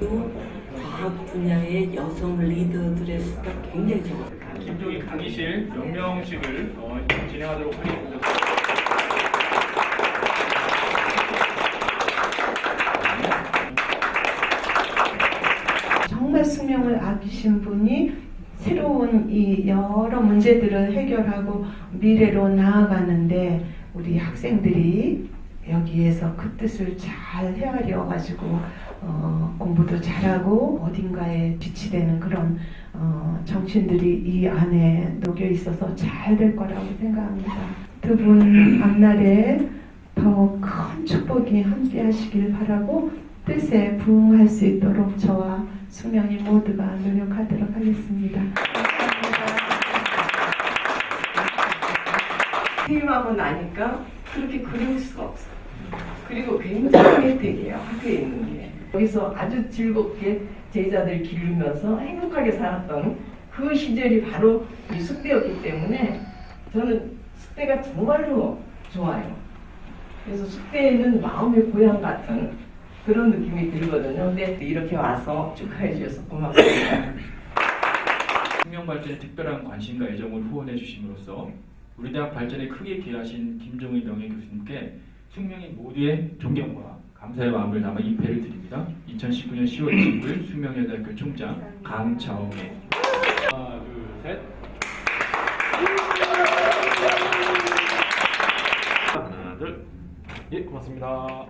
또 과학 분야의 여성 리더들의 수가 굉장히 적어요. 김종희 강의실 명명식을 어, 진행하도록 하겠습니다. 정말 수명을 아끼신 분이 새로운 이 여러 문제들을 해결하고 미래로 나아가는데 우리 학생들이 여기에서 그 뜻을 잘 헤아려 가지고 어, 공부도 잘하고 어딘가에 비치되는 그런 어, 정신들이 이 안에 녹여 있어서 잘 될 거라고 생각합니다. 두 분 앞날에 더 큰 축복이 함께 하시길 바라고 뜻에 부응할 수 있도록 저와 수명이 모두가 노력하도록 하겠습니다. 퇴임하고 나니까 그렇게 그리울 수가 없어요. 그리고 굉장히 혜택이에요. 학교에 있는 게. 여기서 아주 즐겁게 제자들 기르면서 행복하게 살았던 그 시절이 바로 이 숙대였기 때문에 저는 숙대가 정말로 좋아요. 그래서 숙대에는 마음의 고향 같은 그런 느낌이 들거든요. 근데 이렇게 와서 축하해 주셔서 고맙습니다. 숙명 발전에 특별한 관심과 애정을 후원해 주심으로써 우리 대학 발전에 크게 기여하신 김종희 명예 교수님께 숙명인 모두의 존경과 감사의 마음을 담아 임패를 드립니다. 2019년 10월 29일 숙명여대학교 총장 강차홍의 하나 둘 셋. 하나 둘. 예, 고맙습니다.